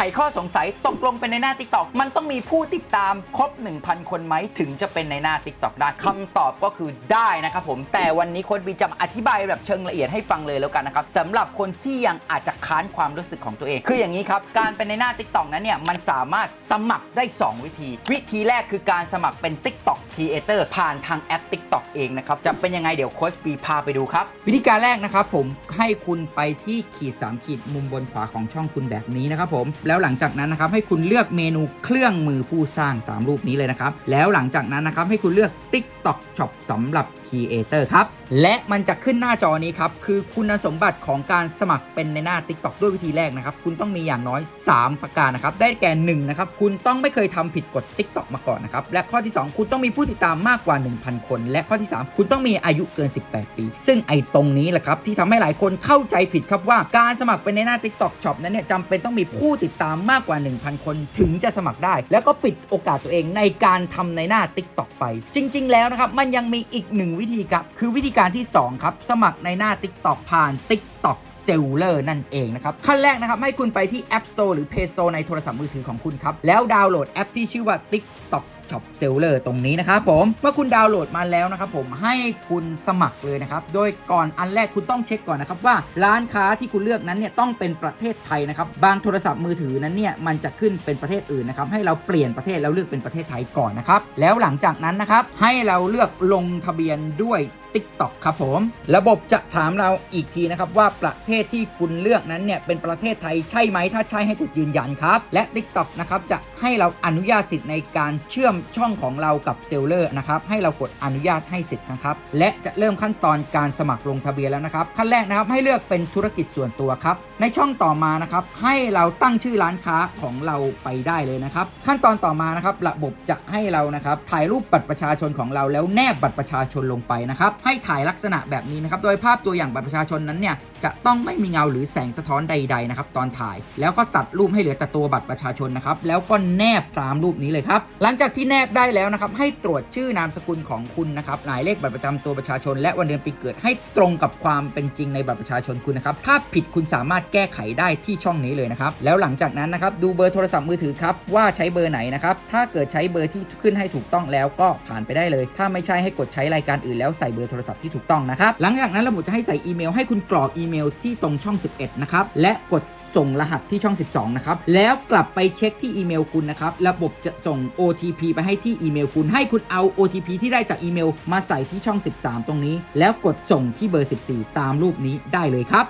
ไขข้อสงสัยตกลงเป็นในหน้า t ิ k t o k มันต้องมีผู้ติดตามครบ 1,000 คนไหมถึงจะเป็นในหน้า t ิ k t o k ได้คำตอบก็คือได้นะครับผมแต่วันนี้โค้ดบีจะอธิบายแบบเชิงละเอียดให้ฟังเลยแล้วกันนะครับสำหรับคนที่ยังอาจจะค้านความรู้สึกของตัวเอง คืออย่างนี้ครับ การเป็นในหน้า t ิ k t o k นั้นเนี่ยมันสามารถสมัครได้ 2 วิธี วิธีแรกคือการสมัครเป็น TikTok Creator ผ่านทางแอป TikTok เองนะครับจะเป็นยังไงเดี๋ยวโค้ชบีพาไปดูครับวิธีการแรกนะครับผมให้คุณไปที่ขีด3ขีดมุมบนขวาของช่องคุณแบบนี้นะครับผมแล้วหลังจากนั้นนะครับให้คุณเลือกเมนูเครื่องมือผู้สร้างตามรูปนี้เลยนะครับ แล้วหลังจากนั้นนะครับให้คุณเลือก TikTok Shop สำหรับ Creator ครับ และมันจะขึ้นหน้าจอนี้ครับ คือคุณสมบัติของการสมัครเป็นในหน้า TikTok ด้วยวิธีแรกนะครับ คุณต้องมีอย่างน้อย 3 ประการนะครับ ได้แก่1นะครับ คุณต้องไม่เคยทำผิดกฎ TikTok มาก่อนนะครับ และข้อที่ 2 คุณต้องมีผู้ติดตามมากกว่า 1,000 คน และข้อที่ 3 คุณต้องมีอายุเกิน 18 ปี ซึ่งไอ้ตรงนี้แหละครับที่ทำให้หลายคนเข้าใจผิดครับว่าการสมัครเป็นในหน้า TikTok Shop นั้นเนี่ยจำเป็นต้องมีผู้ติดตามมากกว่า 1,000 คนถึงจะสมัครได้ แล้วก็ปิดโอกาสตัวเองในการทำในหน้า TikTok ไป จริง ๆ แล้วนะครับ มันยังมีอีกหนึ่งวิธีครับ คือวิธีการที่ 2 ครับ สมัครในหน้า TikTok ผ่าน TikTok เซลเลอร์นั่นเองนะครับ ขั้นแรกนะครับ ให้คุณไปที่ App Store หรือ Play Store ในโทรศัพท์มือถือของคุณครับ แล้วดาวน์โหลดแอปที่ชื่อว่า TikTok ช็อปเซลเลอร์ตรงนี้นะครับผม เมื่อคุณดาวน์โหลดมาแล้วนะครับผมให้คุณสมัครเลยนะครับ โดยก่อนอันแรกคุณต้องเช็คก่อนนะครับว่าร้านค้าที่คุณเลือกนั้นเนี่ยต้องเป็นประเทศไทยนะครับ บางโทรศัพท์มือถือนั้นเนี่ยมันจะขึ้นเป็นประเทศอื่นนะครับ ให้เราเปลี่ยนประเทศแล้วเลือกเป็นประเทศไทยก่อนนะครับ แล้วหลังจากนั้นนะครับให้เราเลือกลงทะเบียนด้วย TikTok ครับผม ระบบจะถามเราอีกทีนะครับว่าประเทศที่คุณเลือกนั้นเนี่ยเป็นประเทศไทยใช่ไหมถ้าใช่ให้กดยืนยันครับ และ TikTok นะครับจะให้เราอนุญาตสิทธิ์ในการเชื่อมช่องของเรากับเซลเลอร์นะครับให้เรากดอนุญาตให้สิทธิ์นะครับและจะเริ่มขั้นตอนการสมัครลงทะเบียนแล้วนะครับขั้นแรกนะครับให้เลือกเป็นธุรกิจส่วนตัวครับในช่องต่อมานะครับให้เราตั้งชื่อร้านค้าของเราไปได้เลยนะครับขั้นตอนต่อมานะครับระบบจะให้เรานะครับถ่ายรูปบัตรประชาชนของเราแล้วแนบบัตรประชาชนลงไปนะครับให้ถ่ายลักษณะแบบนี้นะครับ โดยภาพตัวอย่างบัตรประชาชนนั้นเนี่ยจะต้องไม่มีเงาหรือแสงสะท้อนใดๆนะครับตอนถ่าย แล้วก็ตัดรูปให้เหลือแต่ตัวบัตรประชาชนนะครับ แล้วก็แนบตามรูปนี้เลยครับ หลังจากที่แนบได้แล้วนะครับ ให้ตรวจชื่อนามสกุลของคุณนะครับหมายเลขบัตรประจำตัวประชาชน และวันเดือนปีเกิดให้ตรงกับความเป็นจริงในบัตรประชาชนคุณนะครับ ถ้าผิดคุณสามารถแก้ไขได้ที่ช่องนี้เลยนะครับ แล้วหลังจากนั้นนะครับดูเบอร์โทรศัพท์มือถือครับว่าใช้เบอร์ไหนนะครับ ถ้าเกิดใช้เบอร์ที่ขึ้นให้ถูกต้องแล้วก็ผ่านไปได้เลย ถ้าไม่ใช่ให้กดใช้รายการอื่นแล้วใส่เบอร์โทรศัพท์ที่ถูกต้องนะครับ หลังจากนั้นระบบจะให้ใส่อีเมลให้คุณกรอกอีเมลที่ตรงช่อง 11 นะครับ และกดส่งรหัสที่ช่อง 12 นะครับ แล้วกลับไปเช็คที่อีเมลคุณนะครับ ระบบจะส่ง OTP ไปให้ที่อีเมลคุณ ให้คุณเอา OTP ที่ได้จากอีเมล มาใส่ที่ช่อง 13 ตรงนี้ แล้วกดส่งที่เบอร์ 14 ตามรูปนี้ได้เลยครับ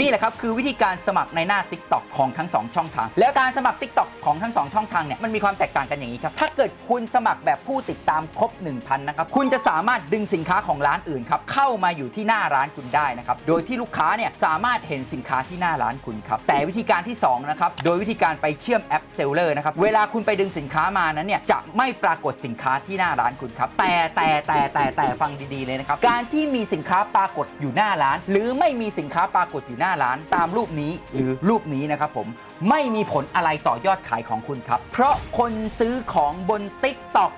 นี่แหละครับคือวิธีการสมัครในหน้า TikTok ของทั้ง 2 ช่องทาง แล้วการสมัคร TikTok ของทั้ง 2 ช่องทางเนี่ยมันมีความแตกต่างกันอย่างนี้ครับ ถ้าเกิดคุณสมัครแบบผู้ติดตามครบ 1,000นะครับคุณจะสามารถดึงสินค้าของร้านอื่นครับเข้ามาอยู่ที่หน้าร้านคุณได้นะครับโดยที่ลูกค้าเนี่ยสามารถเห็นสินค้าที่หน้าร้านคุณครับแต่วิธีการที่2นะครับโดยวิธีการไปเชื่อมแอปเซลเลอร์นะครับเวลาคุณไปดึงสินค้ามานั้นเนี่ยจะไม่ปรากฏสินค้าที่หน้าร้านคุณครับแต่แต่แต่แต่แต่ฟังดีๆเลยนะครับการที่มีสินค้าปรากฏอยู่หน้าร้าน หรือไม่มีสินค้าปรากฏอยู่น้าร้านตามรูปนี้หรือรูปนี้นะครับผม ไม่มีผลอะไรต่อยอดขายของคุณครับ เพราะคนซื้อของบน TikTok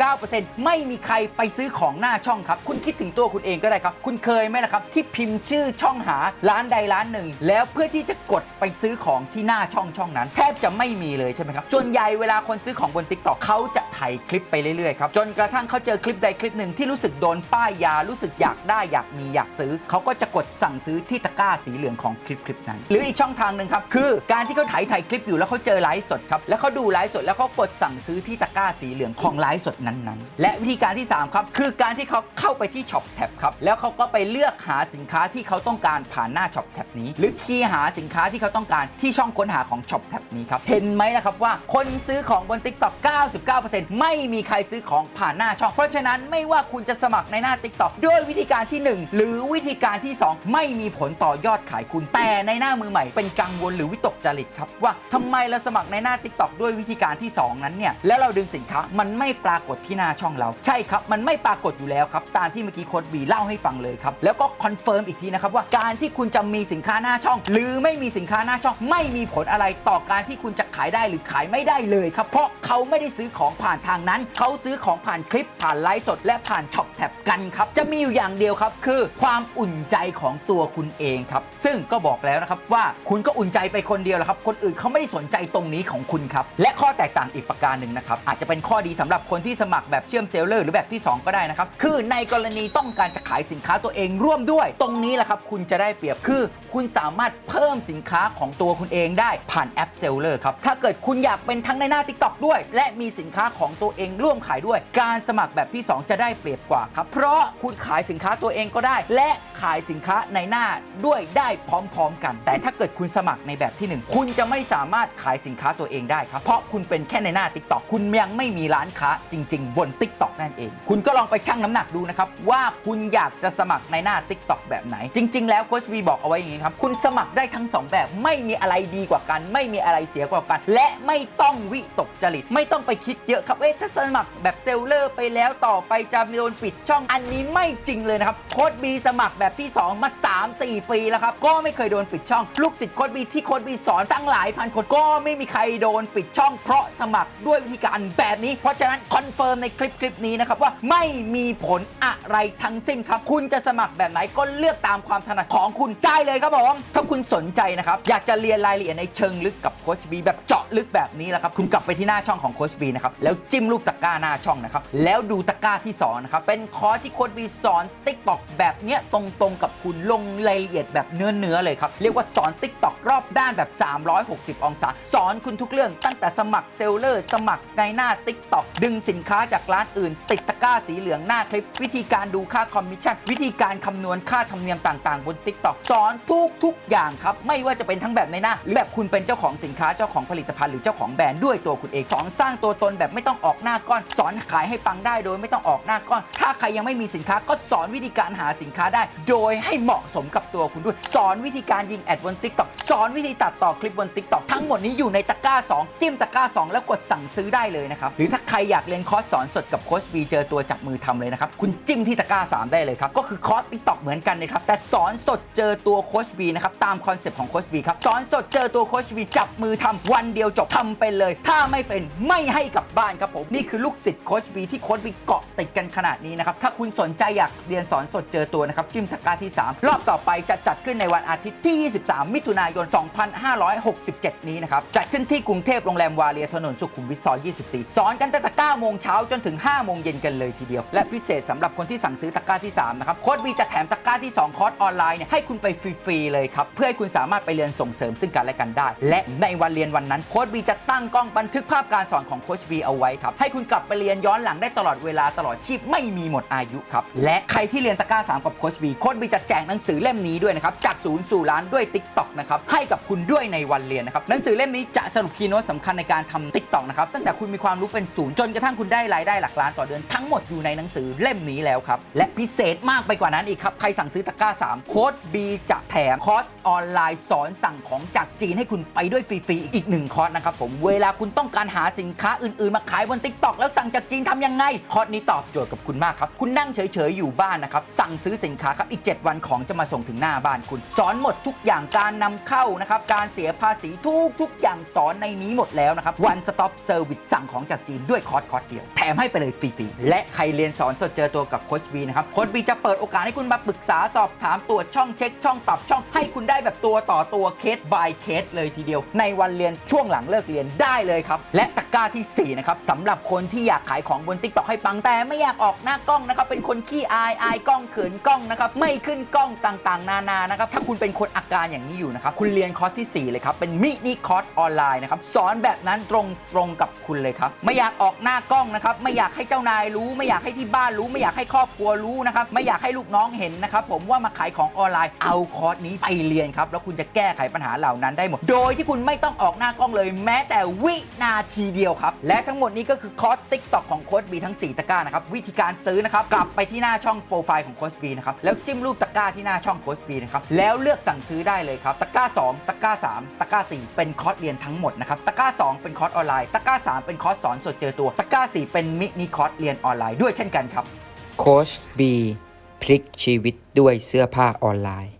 99%ไม่มีใครไปซื้อของหน้าช่องครับ คุณคิดถึงตัวคุณเองก็ได้ครับ คุณเคยไหมล่ะครับ ที่พิมพ์ชื่อช่องหาร้านใดร้านหนึ่ง แล้วเพื่อที่จะกดไปซื้อของที่หน้าช่องช่องนั้น แทบจะไม่มีเลยใช่ไหมครับ ส่วนใหญ่เวลาคนซื้อของบน TikTok เขาจะถ่ายคลิปไปเรื่อยๆครับ จนกระทั่งเขาเจอคลิปใดคลิปหนึ่งที่รู้สึกโดนป้ายยา รู้สึกอยากได้อยากมีอยากซื้อ เขาก็จะกดสั่งซื้อที่ตะกร้าสีเหลืองของคลิปคลิปนั้น หรืออีกช่องทางหนึ่งครับ คือการที่เขาถ่ายถ่ายคลิปอยู่แล้วเขาเจอไลฟ์สดครับ แล้วเขาดูไลฟ์สดแล้วเขากดสั่งซื้อที่ตะกร้าสีเหลืองของไลฟ์สดนั้นๆ และวิธีการที่ 3 ครับ คือการที่เขาเข้าไปที่ช็อปแท็บครับ แล้วเขาก็ไปเลือกหาสินค้าที่เขาต้องการผ่านหน้าช็อปแท็บนี้ หรือคีย์หาสินค้าที่เขาต้องการที่ช่องค้นหาของช็อปแท็บนี้ครับ เห็นไหมล่ะครับว่าคนซื้อของบน TikTok 99%ไม่มีใครซื้อของผ่านหน้าช่อง เพราะฉะนั้นไม่ว่าคุณจะสมัครในหน้า TikTok ด้วยวิธีการที่ 1 หรือวิธีการที่ 2 ไม่มีผลต่อยอดขายคุณแต่ในหน้ามือใหม่เป็นกังวลหรือวิตกจริตครับว่าทำไมเราสมัครในหน้า TikTok ด้วยวิธีการที่ 2 นั้นเนี่ยแล้วเราดึงสินค้ามันไม่ปรากฏที่หน้าช่องเรา ใช่ครับ มันไม่ปรากฏอยู่แล้วครับ ตามที่เมื่อกี้โค้ดบีเล่าให้ฟังเลยครับ แล้วก็คอนเฟิร์มอีกทีนะครับว่าการที่คุณจะมีสินค้าหน้าช่อง หรือไม่มีสินค้าหน้าช่อง ไม่มีผลอะไรต่อการที่คุณจะขายได้หรือขายไม่ได้เลยครับเพราะเขาไม่ได้ซื้อของผ่านทางนั้น เขาซื้อของผ่านคลิปผ่านไลฟ์สด และผ่านช็อปแท็บกันครับจะมีอยู่อย่างเดียวครับคือความอุ่นใจของตัวคุณเองครับซึ่งก็บอกแล้วนะครับว่าคุณก็อุ่นใจไปคนเดียวแหละครับ คนอื่นเขาไม่ได้สนใจตรงนี้ของคุณครับ และข้อแตกต่างอีกประการหนึ่งนะครับ อาจจะเป็นข้อดีสำหรับคนที่สมัครแบบเชื่อมเซลเลอร์หรือแบบที่ 2 ก็ได้นะครับ คือในกรณีต้องการจะขายสินค้าตัวเองร่วมด้วย ตรงนี้แหละครับ คุณจะได้เปรียบคือ คุณสามารถเพิ่มสินค้าของตัวคุณเองได้ผ่านแอปเซลเลอร์ครับ ถ้าเกิดคุณอยากเป็นทั้งในหน้า TikTok ด้วย และมีสินค้าของตัวเองร่วมขายด้วย การสมัครแบบที่ 2 จะได้เปรียบกว่าครับ เพราะคุณขายสินค้าตัวเองก็ได้ และขายสินค้าในหน้าด้วยได้พร้อม ๆ กัน แต่ถ้าเกิดคุณสมัครในแบบที่ 1คุณจะไม่สามารถขายสินค้าตัวเองได้ครับ เพราะคุณเป็นแค่ในหน้า TikTok คุณยังไม่มีร้านค้าจริง ๆ บน TikTok นั่นเอง คุณก็ลองไปชั่งน้ำหนักดูนะครับ ว่าคุณอยากจะสมัครในหน้า TikTok แบบไหน จริง ๆ แล้วโค้ชวีบอกเอาไว้อย่างนี้ครับ คุณสมัครได้ทั้ง 2 แบบ ไม่มีอะไรดีกว่ากัน ไม่มีอะไรเสียกว่ากัน และไม่ต้องวิตกจริต ไม่ต้องไปคิดเยอะครับ เอ๊ะถ้าสมัครแบบเซลเลอร์ไปแล้วต่อไปจะโดนปิดช่อง อันนี้ไม่จริงเลยนะครับโค้ดบีสมัครแบบที่ 2 มา 3-4 ปีแล้วครับ ก็ไม่เคยโดนปิดช่อง ลูกศิษย์โค้ดบีที่โค้ดบีสอนตั้งหลายพันคนก็ไม่มีใครโดนปิดช่องเพราะสมัครด้วยวิธีการแบบนี้ เพราะฉะนั้นคอนเฟิร์มในคลิปคลิปนี้นะครับว่าไม่มีผลอะไรทั้งสิ้นครับ คุณจะสมัครแบบไหนก็เลือกตามความถนัดของคุณได้เลยครับผมถ้าคุณสนใจนะครับอยากจะเรียนรายละเอียดในเชิงลึกกับโค้ชบีแบบเจาะลึกแบบนี้แหละครับคุณกลับไปที่หน้าช่องของโค้ชบีนะครับแล้วจิ้มรูปตะกร้าหน้าช่องนะครับแล้วดูตะกร้าที่สองนะครับเป็นคอร์สที่โค้ชบีสอนติ๊กตอกแบบเนี้ยตรงๆ กับคุณลงรายละเอียดแบบเนื้อๆเลยครับเรียกว่าสอนติ๊กตอกรอบด้านแบบ360 องศา สอนคุณทุกเรื่องตั้งแต่สมัครเซลเลอร์ สมัครในหน้า t ิ k t o k ดึงสินค้าจากร้านอื่น ติดตะกร้าสีเหลืองหน้าคลิป วิธีการดูค่าคอมมิชชั่น วิธีการคำนวณค่าธรรมเนียมต่างๆ บน t ิ k t o k สอนทุกทุกอย่างครับ ไม่ว่าจะเป็นทั้งแบบในหน้า หรือแบบคุณเป็นเจ้าของสินค้าเจ้าของผลิตภัณฑ์หรือเจ้าของแบรนด์ด้วยตัวคุณเองสอนสร้างตัวตนแบบไม่ต้องออกหน้าก้อน สอนขายให้ปังได้โดยไม่ต้องออกหน้าก้อน ถ้าใครยังไม่มีสินค้าก็สอนวิธีการหาสินค้าได้ โดยให้เหมาะสมกับตัวคุณด้วย สอนวิธีการยิงแอดบน t ิ k t o k สอนวิธีตัดต่อคลิปบน t ิ k t o k ทั้งหมดนี้อยู่ในตะกร้า 2 จิ้มตะกร้า 2 แล้วกดสั่งซื้อได้เลยนะครับ หรือถ้าใครอยากเรียนคอร์สสอนสดกับโค้ชบีเจอตัวจับมือทำเลยนะครับ คุณจิ้มที่ตะกร้า 3 ได้เลยครับ ก็คือคอร์ส t ิ k t o k เหมือนกันนะครับ แต่สอนสดเจอตัวโค้ชบีนะครับตามคอนเซ็ปต์ของโค้ชบีครับสอนสดเจอตัวโค้ชบีจับมือทำวันเดียวจบทำไปเลย ถ้าไม่เป็นไม่ให้กลับบ้านครับผมนี่คือลูกศิษย์โค้ชบีที่โค้ชบีเกาะติดกันขนาดนี้นะครับถ้าคุณสนใจอยากเรียนสอนสดเจอตัวนะครับจิ้มตะกร้าที่ 3 รอบต่อไปจะจัดขึ้นในวันอาทิตย์ที่ 23 มิถุนายน2567 นี้นะครับ จัดขึ้นที่กรุงเทพโรงแรมวาเลียถนนสุขุมวิทซอย24 สอนกันตั้งแต่9โมงเช้าจนถึง 5 โมงเย็นกันเลยทีเดียว และพิเศษสำหรับคนที่สั่งซื้อตะกร้าที่ 3 นะครับ โค้ดบีจะแถมตะกร้าที่ 2 คอร์สออนไลน์เนี่ยให้คุณไปฟรีๆเลยครับ เพื่อให้คุณสามารถไปเรียนส่งเสริมซึ่งกันและกันได้ และในวันเรียนวันนั้นโค้ดบีจะตั้งกล้องบันทึกภาพการสอนของโค้ชบีเอาไว้ครับให้คุณกลับไปเรียนย้อนหลังได้ตลอดเวลาตลอดชีพไม่มีหมดอายุครับและใครที่เรียนตะกร้า3กับโค้ชบีโค้ชบีจะแจกหนังสือเล่มนี้ด้วยนะครับจากศูนย์สู่ล้านด้วย t ิ k t o k นะครับให้กับคุณด้วยในวันเรียนนะครับหนังสือเล่มนี้จะสรุปคีย์โน้ตสำคัญในการทำ t ิ k t o k นะครับตั้งแต่คุณมีความรู้เป็นศูนย์จนกระทั่งคุณได้รายได้หลักล้านต่อเดือนทั้งหมดอยู่ในหนังสือเล่มนี้แล้วครับและพิเศษมากไปกว่านั้นอีกครับใครสั่งซื้อตะกร้า3โค้ดบีจะแถมคอร์สออนไลน์สอนสั่งของจากจีนให้คุณไปด้วยฟรีๆอีกหนึ่งคอร์สนะครับผมเวลาคุณต้องการหาสินค้าอื่นๆมาขายบน t ิ k t o k แล้วสั่งจากจีนทำยังไงคอร์สนี้ตอบโจทย์กับคุณมากครับคุณนั่งเฉยๆอยู่บ้านนะครับสั่งซื้อสินค้าครับอีก 7 วันของจะมาส่งถึงหน้าบ้านคุณ สอนหมดทุกอย่างการนำเข้านะครับการเสียภาษีทุกทุกอย่างสอนในนี้หมดแล้วนะครับ one stop service สั่งของจากจีนด้วยคอร์สคอร์สเดียว แถมให้ไปเลยฟรีๆ และใครเรียนสอนสดเจอตัวกับโค้ชบีนะครับ โค้ชบีจะเปิดโอกาสให้คุณมาปรึกษาสอบถามตรวจช่องเช็คช่องปรับช่องให้คุณได้แบบตัวต่อตัวเคส by เคสเลยทีเดียว ในวันเรียนช่วงหลังเลิกเรียนได้เลยครับ และตะกร้าทีสี่4 นะครับสำหรับคนที่อยากขายของบน t ิ k t o k ให้ปังแต่ไม่อยากออกหน้ากล้องนะครับเป็นคนขี้อายอายกล้องเขินกล้องนะครับไม่ขึ้นกล้องต่างๆ นานานะครับถ้าคุณเป็นคนอาการอย่างนี้อยู่นะครับคุณเรียนคอร์สที่4เลยครับ เป็นมินิคอร์สออนไลน์นะครับ สอนแบบนั้นตรงตรงๆกับคุณเลยครับ ไม่อยากออกหน้ากล้องนะครับ ไม่อยากให้เจ้านายรู้ ไม่อยากให้ที่บ้านรู้ ไม่อยากให้ครอบครัวรู้นะครับ ไม่อยากให้ลูกน้องเห็นนะครับ ผมว่ามาขายของออนไลน์ เอาคอร์สนี้ไปเรียนครับ แล้วคุณจะแก้ไขปัญหาเหล่านั้นได้หมด โดยที่คุณไม่ต้องออกหน้ากล้องเลย แม้แต่วินาทีเดียวครับ และทั้งหมดนี้ก็คือคอร์สติ๊กต็อกของโค้ชบีทั้ง 4 ตะกร้านะครับ วิธีการซื้อนะครับ กลับไปที่หน้าช่องโปรไฟล์ของโค้ชบีนะครับ แล้วจิ้มรูปตะกร้าที่หน้าช่องโค้ชบีนะครับ แล้วเลือกสั่งซื้อได้เลยครับ ตะกร้า 2 ตะกร้า3ตะกร้า4เป็นคอร์สเรียนทั้งหมดนะครับตะกร้า 2 เป็นคอร์สออนไลน์ตะกร้า 3 เป็นคอร์สสอนสดเจอตัวตะกร้า 4 เป็นมินิคอร์สเรียนออนไลน์ด้วยเช่นกันครับโค้ชบีพลิกชีวิตด้วยเสื้อผ้าออนไลน์